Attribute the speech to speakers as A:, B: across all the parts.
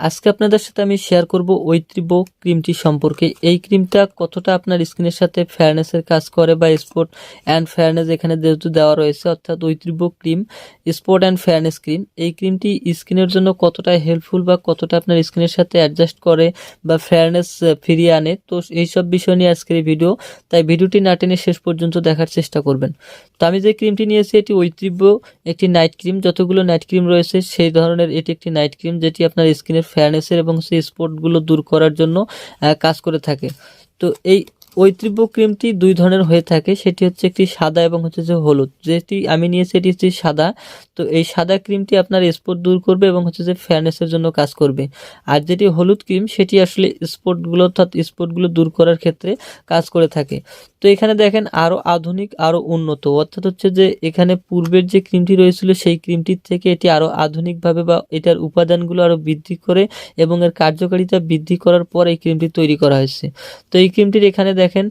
A: আজকে আপনাদের সাথে আমি শেয়ার করব ঐত্রিব ক্রিমটি সম্পর্কে। এই ক্রিমটা কতটা আপনার স্কিনের সাথে ফেয়ারনেসের কাজ করে বা স্পট অ্যান্ড ফেয়ারনেস এখানে যেহেতু দেওয়া রয়েছে, অর্থাৎ ঐত্রিব cream spot and fairness cream, এই ক্রিমটি স্কিনের জন্য কতটা হেল্পফুল বা কতটা আপনার স্কিনের সাথে অ্যাডজাস্ট করে বা ফেয়ারনেস ফিরিয়ে আনে, তো এইসব বিষয় নিয়ে আজকের এই ভিডিও তাই ভিডিওটি না টেনে শেষ পর্যন্ত দেখার চেষ্টা করবেন। তো আমি যে ক্রিমটি নিয়েছি, এটি ঐত্রিব্য একটি নাইট ক্রিম যতগুলো নাইট ক্রিম রয়েছে, সেই ধরনের এটি একটি নাইট ক্রিম যেটি আপনার স্কিনের ফেয়ারনেসের এবং সেই স্পটগুলো দূর করার জন্য কাজ করে থাকে। তো এই ঐত্রিব্য ক্রিমটি দুই ধরনের হয়ে থাকে। সেটি হচ্ছে একটি সাদা এবং হচ্ছে যে হলুদ। যেটি আমি নিয়েছি, এটি হচ্ছে সাদা। তো এই সাদা ক্রিমটি আপনার স্পট দূর করবে এবং হচ্ছে যে ফেয়ারনেসের জন্য কাজ করবে। আর যেটি হলুদ ক্রিম, সেটি আসলে স্পটগুলো অর্থাৎ স্পটগুলো দূর করার ক্ষেত্রে কাজ করে থাকে। তো এখানে দেখেন আরও আধুনিক আরও উন্নত। অর্থাৎ হচ্ছে যে এখানে পূর্বের যে ক্রিমটি রয়েছিল, সেই ক্রিমটির থেকে এটি আরও আধুনিকভাবে বা এটার উপাদানগুলো আরও বৃদ্ধি করে এবং এর কার্যকারিতা বৃদ্ধি করার পর এই ক্রিমটি তৈরি করা হয়েছে। তো এই ক্রিমটির এখানে দেখেন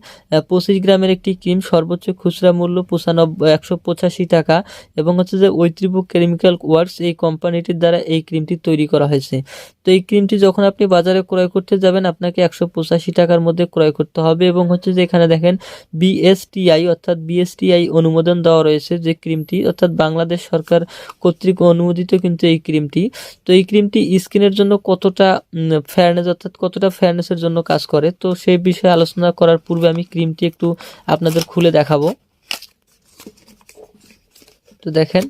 A: পঁচিশ গ্রামের একটি ক্রিম সর্বোচ্চ খুচরা মূল্য পঁচানব্বই, একশো পঁচাশি টাকা এবং হচ্ছে যে ঐত্রিব কেমিক্যাল ওয়ার্কস এই কোম্পানিটির দ্বারা এই ক্রিমটি তৈরি করা হয়েছে। তো এই ক্রিমটি যখন আপনি বাজারে ক্রয় করতে যাবেন, আপনাকে একশো পঁচাশি টাকার মধ্যে ক্রয় করতে হবে এবং হচ্ছে যে এখানে দেখেন বিএসটিআই অর্থাৎ বিএসটিআই অনুমোদন দেওয়া রয়েছে যে ক্রিমটি, অর্থাৎ বাংলাদেশ সরকার কর্তৃক অনুমোদিত কিন্তু এই ক্রিমটি। তো এই ক্রিমটি স্কিনের জন্য কতটা ফেয়ারনেস অর্থাৎ কতটা ফেয়ারনেসের জন্য কাজ করে? তো সেই বিষয়ে আলোচনা করার পূর্বে আমি ক্রিমটি একটু আপনাদের খুলে দেখাবো। তো দেখেন।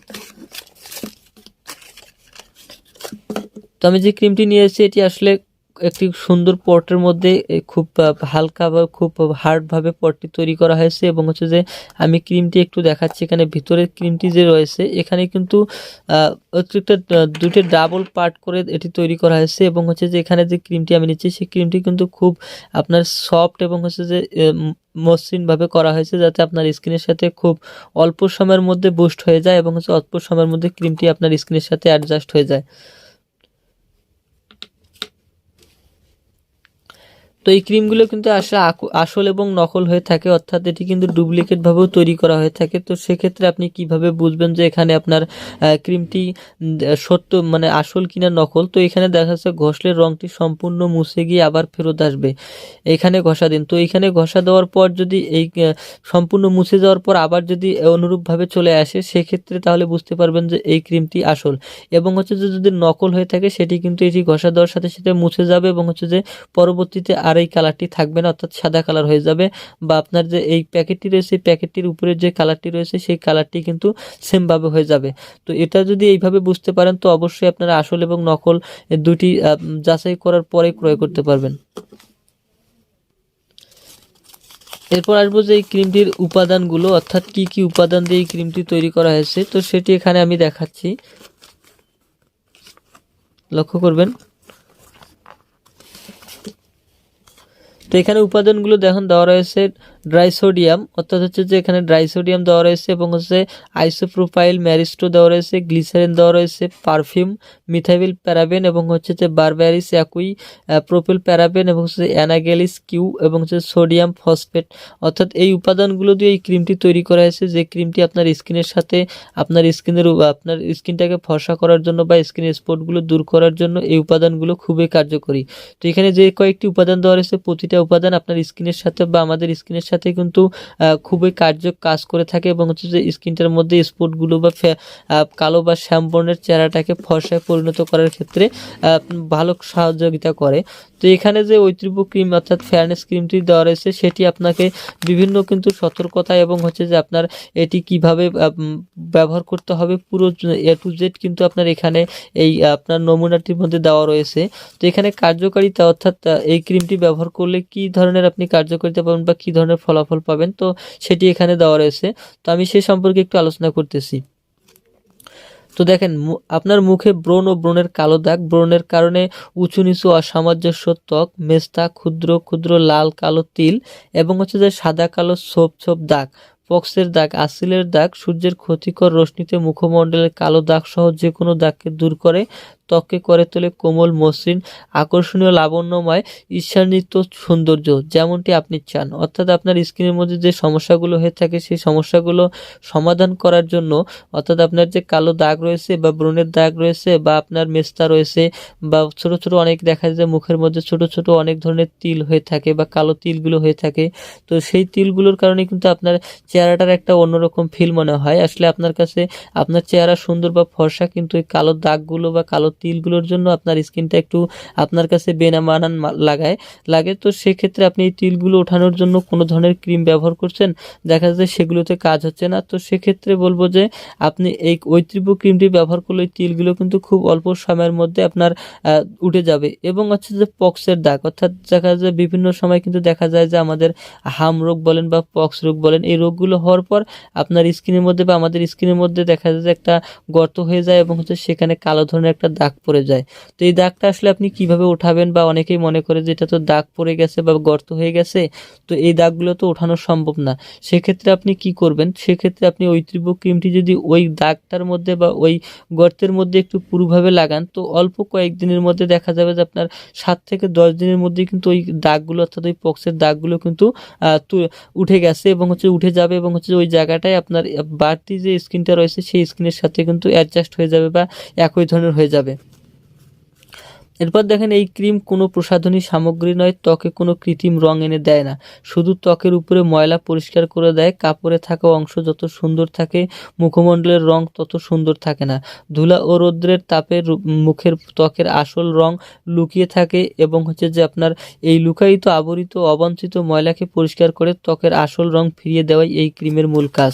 A: তো আমি যে ক্রিমটি নিয়েছি এটি আসলে একটি সুন্দর পটের মধ্যে খুব হালকা বা খুব হার্ডভাবে পটটি তৈরি করা হয়েছে এবং হচ্ছে যে আমি ক্রিমটি একটু দেখাচ্ছি এখানে। ভিতরে ক্রিমটি যে রয়েছে, এখানে কিন্তু অতিরিক্ত দুটো ডাবল পার্ট করে এটি তৈরি করা হয়েছে এবং হচ্ছে যে এখানে যে ক্রিমটি আমি নিচ্ছি, সেই ক্রিমটি কিন্তু খুব আপনার সফট এবং হচ্ছে যে মসৃণভাবে করা হয়েছে যাতে আপনার স্কিনের সাথে খুব অল্প সময়ের মধ্যে বুস্ট হয়ে যায় এবং হচ্ছে অল্প সময়ের মধ্যে ক্রিমটি আপনার স্কিনের সাথে অ্যাডজাস্ট হয়ে যায়। তো এই ক্রিমগুলো কিন্তু আসলে আসল এবং নকল হয়ে থাকে, অর্থাৎ এটি কিন্তু ডুপ্লিকেট ভাবেও তৈরি করা হয়ে থাকে। তো সেক্ষেত্রে আপনি কীভাবে বুঝবেন যে এখানে আপনার ক্রিমটি সত্য মানে আসল কিনা নকল? তো এখানে দেখা যাচ্ছে ঘষলে রংটি সম্পূর্ণ মুছে গিয়ে আবার ফেরত আসবে। এখানে ঘষা দিন। তো এখানে ঘষা দেওয়ার পর যদি এই সম্পূর্ণ মুছে যাওয়ার পর আবার যদি অনুরূপভাবে চলে আসে, সেক্ষেত্রে তাহলে বুঝতে পারবেন যে এই ক্রিমটি আসল। এবং হচ্ছে যে যদি নকল হয়ে থাকে, সেটি কিন্তু এটি ঘষা দেওয়ার সাথে সাথে মুছে যাবে এবং হচ্ছে যে পরবর্তীতে আর এই কালারটি থাকবে না, অর্থাৎ সাদা কালার হয়ে যাবে। বা আপনার যে এই প্যাকেটটি রয়েছে, এই প্যাকেটটির উপরে যে কালারটি রয়েছে, সেই কালারটি কিন্তু সেমভাবে হয়ে যাবে। তো এটা যদি এইভাবে বুঝতে পারেন, তো অবশ্যই আপনারা আসল এবং নকল দুটি যাচাই করার পরে ক্রয় করতে পারবেন। এরপর আসব যে এই ক্রিমটির উপাদানগুলো, অর্থাৎ কি কি উপাদান দিয়ে এই ক্রিমটি তৈরি করা হয়েছে। তো সেটি এখানে আমি দেখাচ্ছি। লক্ষ্য করবেন। এখানে উপাদানগুলো দেখুন, দেওয়া রয়েছে ড্রাই সোডিয়াম অর্থাৎ হচ্ছে যে এখানে ড্রাই সোডিয়াম দেওয়া রয়েছে এবং হচ্ছে আইসোপ্রোপাইল ম্যারিস্টো দেওয়া রয়েছে গ্লিসারিন দেওয়া রয়েছে পারফিউম মিথাইল প্যারাবেন এবং হচ্ছে যে বারব্যারিস অ্যাকুই প্রোপিল প্যারাবেন এবং হচ্ছে অ্যানাগেলিস কিউ এবং হচ্ছে সোডিয়াম ফসফেট অর্থাৎ এই উপাদানগুলো দিয়ে এই ক্রিমটি তৈরি করা হয়েছে, যে ক্রিমটি আপনার স্কিনের সাথে, আপনার স্কিনের আপনার স্কিনটাকে ফর্সা করার জন্য বা স্কিনের স্পটগুলো দূর করার জন্য এই উপাদানগুলো খুবই কার্যকরী। তো এখানে যে কয়েকটি উপাদান দেওয়া রয়েছে, প্রতিটা উপাদান আপনার স্কিনের সাথে বা আমাদের স্কিনের সাথে কিন্তু খুবই কার্য কাজ করে থাকে এবং হচ্ছে যে স্কিনটার মধ্যে স্পটগুলো বা কালো বা শ্যামবর্ণের চেহারাটাকে ফর্সায় পরিণত করার ক্ষেত্রে ভালো সহযোগিতা করে। তো এখানে যে ঐত্রিব্য ক্রিম অর্থাৎ ফেয়ারনেস ক্রিমটি দেওয়া রয়েছে, সেটি আপনাকে বিভিন্ন কিন্তু সতর্কতা এবং হচ্ছে যে আপনার এটি কীভাবে ব্যবহার করতে হবে। পুরো এ টু জেড কিন্তু আপনার এখানে এই, আপনার নমুনাটির মধ্যে দেওয়া রয়েছে। তো এখানে কার্যকারিতা অর্থাৎ এই ক্রিমটি ব্যবহার করলে কি ধরনের আপনি কার্যকারিতা পাবেন বা কি ধরনের ফলাফল পাবেন, তো সেটি এখানে দেওয়া রয়েছে। তো আমি সে সম্পর্কে একটু আলোচনা করতেছি। তো দেখেন আপনার মুখে ব্রণ ও ব্রণের কালো দাগ, ব্রণের কারণে উঁচু নিচু অসামঞ্জস্য ত্বক মেস্তা ক্ষুদ্র ক্ষুদ্র লাল কালো তিল এবং হচ্ছে যে সাদা কালো ছোপ ছোপ দাগ, পক্সের দাগ আসিলের দাগ, সূর্যের ক্ষতিকর রশ্মিতে মুখমণ্ডলের কালো দাগ সহ যে কোনো দাগকে দূর করে ত্বককে করে তোলে কোমল, মসৃণ, আকর্ষণীয়, লাবণ্যময়, ঈর্ষান্বিত সৌন্দর্য যেমনটি আপনি চান। অর্থাৎ আপনার স্কিনের মধ্যে যে সমস্যাগুলো হয়ে থাকে, সেই সমস্যাগুলো সমাধান করার জন্য, অর্থাৎ আপনার যে কালো দাগ রয়েছে বা ব্রণের দাগ রয়েছে বা আপনার মেস্তা রয়েছে বা ছোট ছোট অনেক দেখা যায় মুখের মধ্যে ছোট ছোট অনেক ধরনের তিল হয়ে থাকে বা কালো তিলগুলো হয়ে থাকে, তো সেই তিলগুলোর কারণে কিন্তু আপনার চেহারাটার একটা অন্যরকম ফিল মনে হয়। আসলে আপনার কাছে আপনার চেহারা সুন্দর বা ফর্সা, কিন্তু এই কালো দাগগুলো বা কালো তিলগুলোর জন্য আপনার স্কিনটা একটু আপনার কাছে বেনামানান লাগায়। লাগে তো সেক্ষেত্রে আপনি এই তিলগুলো ওঠানোর জন্য কোনো ধরনের ক্রিম ব্যবহার করছেন? দেখা যায় সেগুলোতে কাজ হচ্ছে না। তো সেক্ষেত্রে বলব যে আপনি এই ঐত্রিব্য ক্রিমটি ব্যবহার করলে তিলগুলো কিন্তু খুব অল্প সময়ের মধ্যে আপনার উঠে যাবে। এবং হচ্ছে যে পক্সের দাগ, অর্থাৎ দেখা যায় বিভিন্ন সময় কিন্তু দেখা যায় যে আমাদের হাম রোগ বলেন বা পক্স রোগ বলেন, এই রোগগুলো হওয়ার পর আপনার স্কিনের মধ্যে বা আমাদের স্কিনের মধ্যে দেখা যায় যে একটা গর্ত হয়ে যায় এবং হচ্ছে সেখানে কালো ধরনের একটা দাগ পড়ে যায়। তো এই দাগটা আসলে আপনি কীভাবে উঠাবেন বা অনেকেই মনে করে যে এটা তো দাগ পড়ে গেছে বা গর্ত হয়ে গেছে, তো এই দাগগুলো তো ওঠানো সম্ভব না। সেক্ষেত্রে আপনি কি করবেন? সেক্ষেত্রে আপনি ওই ক্রিমটি যদি ওই দাগটার মধ্যে বা ওই গর্তের মধ্যে একটু পুরোভাবে লাগান, তো অল্প কয়েকদিনের মধ্যে দেখা যাবে যে আপনার সাত থেকে দশ দিনের মধ্যে কিন্তু ওই দাগগুলো অর্থাৎ ওই পক্সের দাগগুলো কিন্তু উঠে গেছে এবং হচ্ছে উঠে যাবে এবং হচ্ছে ওই জায়গাটায় আপনার বাড়তি যে স্কিনটা রয়েছে সেই স্কিনের সাথে কিন্তু অ্যাডজাস্ট হয়ে যাবে বা একই ধরনের হয়ে যাবে। এরপর দেখেন এই ক্রিম কোনো প্রসাধনী সামগ্রী নয়, ত্বকে কোনো কৃত্রিম রং এনে দেয় না। শুধু ত্বকের উপরে ময়লা পরিষ্কার করে দেয়, কাপড়ে থাকা অংশ যত সুন্দর থাকে, মুখমণ্ডলের রং তত সুন্দর থাকে না। ধুলা ও রৌদ্রের তাপে মুখের ত্বকের আসল রং লুকিয়ে থাকে এবং হচ্ছে যে আপনার এই লুকায়িত, আবরিত, অবাঞ্ছিত ময়লাকে পরিষ্কার করে ত্বকের আসল রং ফিরিয়ে দেওয়াই এই ক্রিমের মূল কাজ।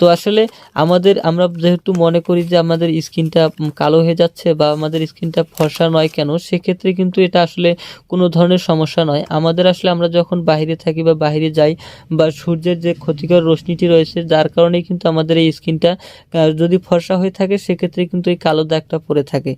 A: তো আসলে আমাদের, আমরা যেহেতু মনে করি যে আমাদের স্কিনটা কালো হয়ে যাচ্ছে বা আমাদের স্কিনটা ফর্সা নয় কেন, সেক্ষেত্রে কিন্তু এটা আসলে কোনো ধরনের সমস্যা নয়। আমাদের আসলে আমরা যখন বাইরে থাকি বা বাইরে যাই বা সূর্যের যে ক্ষতিকর রশ্মিটি রয়েছে, যার কারণেই কিন্তু আমাদের এই স্কিনটা যদি ফর্সা হয়ে থাকে, সেক্ষেত্রে কিন্তু এই কালো দাগটা পড়ে থাকে।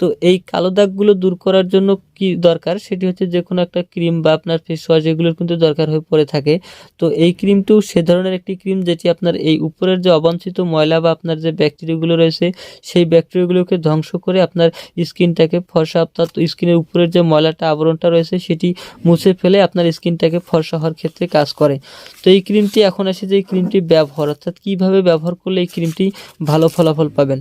A: তো এই কালো দাগগুলো দূর করার জন্য কি দরকার? সেটি হচ্ছে যে কোনো একটা ক্রিম বা আপনার ফেস ওয়াশ এগুলোর কিন্তু দরকার হয়ে পড়ে থাকে। তো এই ক্রিমটিও সে ধরনের একটি ক্রিম যেটি আপনার এই উপরের যে অবাঞ্ছিত ময়লা বা আপনার যে ব্যাকটেরিয়াগুলো রয়েছে, সেই ব্যাকটেরিয়াগুলোকে ধ্বংস করে আপনার স্কিনটাকে ফর্সা অর্থাৎ স্কিনের উপরের যে ময়লাটা, আবরণটা রয়েছে, সেটি মুছে ফেলে আপনার স্কিনটাকে ফর্সা হওয়ার ক্ষেত্রে কাজ করে। তো এই ক্রিমটি এখন আসে যে এই ক্রিমটি ব্যবহার, অর্থাৎ কীভাবে ব্যবহার করলে এই ক্রিমটি ভালো ফলাফল পাবেন?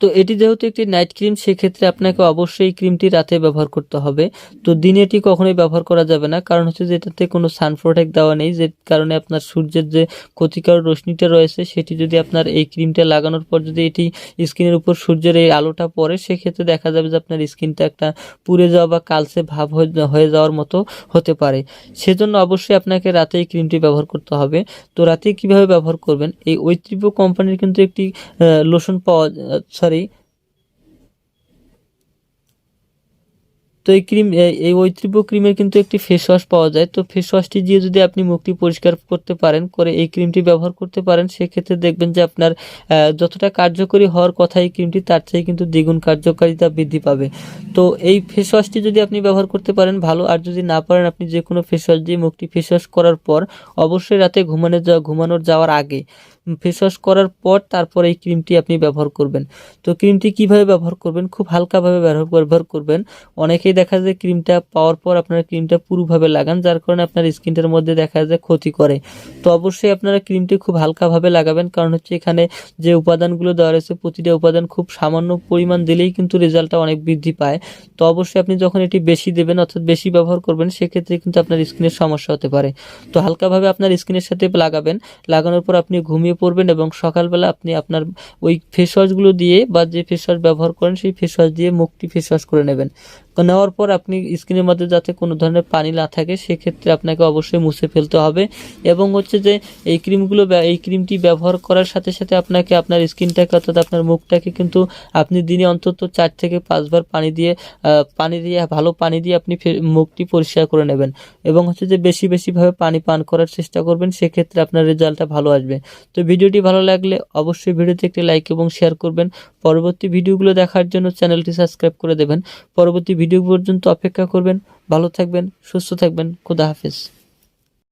A: তো এটি যেহেতু একটি নাইট ক্রিম সেক্ষেত্রে আপনাকে অবশ্যই এই ক্রিমটি রাতে ব্যবহার করতে হবে। তো দিনে এটি কখনোই ব্যবহার করা যাবে না। কারণ হচ্ছে যে এটাতে কোনো সান প্রোটেক্ট দেওয়া নেই, যে কারণে আপনার সূর্যের যে ক্ষতিকর রশ্মিটা রয়েছে, সেটি যদি আপনার এই ক্রিমটা লাগানোর পর যদি এটি স্কিনের উপর সূর্যের এই আলোটা পড়ে, সেক্ষেত্রে দেখা যাবে যে আপনার স্কিনটা একটা পুড়ে যাওয়া বা কালসে ভাব হয়ে যাওয়ার মতো হতে পারে। সেজন্য অবশ্যই আপনাকে রাতে এই ক্রিমটি ব্যবহার করতে হবে। তো রাতে কীভাবে ব্যবহার করবেন? এই ঐত্রিব্য কোম্পানির কিন্তু একটি লোশন পাওয়া সরি তো এই ক্রিম এই ঐত্রিব্য ক্রিমের কিন্তু একটি ফেস ওয়াশ পাওয়া যায়। তো ফেস ওয়াশটি দিয়ে যদি আপনি মুখটি পরিষ্কার করতে পারেন, করে এই ক্রিমটি ব্যবহার করতে পারেন, সেক্ষেত্রে দেখবেন যে আপনার যতটা কার্যকরী হওয়ার কথা এই ক্রিমটি তার চেয়ে কিন্তু দ্বিগুণ কার্যকারিতা বৃদ্ধি পাবে। তো এই ফেস ওয়াশটি যদি আপনি ব্যবহার করতে পারেন ভালো, আর যদি না পারেন আপনি যে কোনো ফেস ওয়াশ দিয়ে মুখটি ফেস ওয়াশ করার পর, অবশ্যই রাতে ঘুমানো যাওয়া ঘুমানোর যাওয়ার আগে ফেস ওয়াশ করার পর তারপর এই ক্রিমটি আপনি ব্যবহার করবেন। তো ক্রিমটি কীভাবে ব্যবহার করবেন? খুব হালকাভাবে ব্যবহার করবেন। অনেকেই দেখা যায় ক্রিমটা পাওয়ার পর আপনারা ক্রিমটা পুরোভাবে লাগান, যার কারণে আপনার স্কিনটার মধ্যে দেখা যায় ক্ষতি করে। তো অবশ্যই আপনারা ক্রিমটি খুব হালকাভাবে লাগাবেন, কারণ হচ্ছে এখানে যে উপাদানগুলো দেওয়া রয়েছে, প্রতিটা উপাদান খুব সামান্য পরিমাণ দিলেই কিন্তু রেজাল্টটা অনেক বৃদ্ধি পায়। তো অবশ্যই আপনি যখন এটি বেশি দেবেন, অর্থাৎ বেশি ব্যবহার করবেন, সেক্ষেত্রে কিন্তু আপনার স্কিনের সমস্যা হতে পারে। তো হালকাভাবে আপনার স্কিনের সাথে লাগাবেন। লাগানোর পর আপনি ঘুমিয়ে পড়বেন এবং সকালবেলা আপনি আপনার ওই ফেসওয়াশগুলো দিয়ে বা যে ফেসওয়াশ ব্যবহার করেন, সেই ফেসওয়াশ দিয়ে মুখটি ফেসওয়াশ করে নেবেন। নেওয়ার পর আপনি স্কিনের মধ্যে যাতে কোনো ধরনের পানি না থাকে, সেক্ষেত্রে আপনাকে অবশ্যই মুছে ফেলতে হবে। এবং হচ্ছে যে, এই ক্রিমগুলো এই ক্রিমটি ব্যবহার করার সাথে সাথে আপনাকে আপনার স্কিনটাকে অর্থাৎ আপনার মুখটাকে কিন্তু আপনি দিনে অন্তত চার থেকে পাঁচবার পানি দিয়ে পানি দিয়ে, ভালো পানি দিয়ে আপনি মুখটি পরিষ্কার করে নেবেন। এবং হচ্ছে যে, বেশি বেশিভাবে পানি পান করার চেষ্টা করবেন, সেক্ষেত্রে আপনার রেজাল্টটা ভালো আসবে। তো ভিডিওটি ভালো লাগলে অবশ্যই ভিডিওতে একটি লাইক এবং শেয়ার করবেন। পরবর্তী ভিডিওগুলো দেখার জন্য চ্যানেলটি সাবস্ক্রাইব করে দেবেন। পরবর্তী ভিডিও পর্যন্ত অপেক্ষা করবেন ভালো থাকবেন সুস্থ থাকবেন খুদা হাফেজ।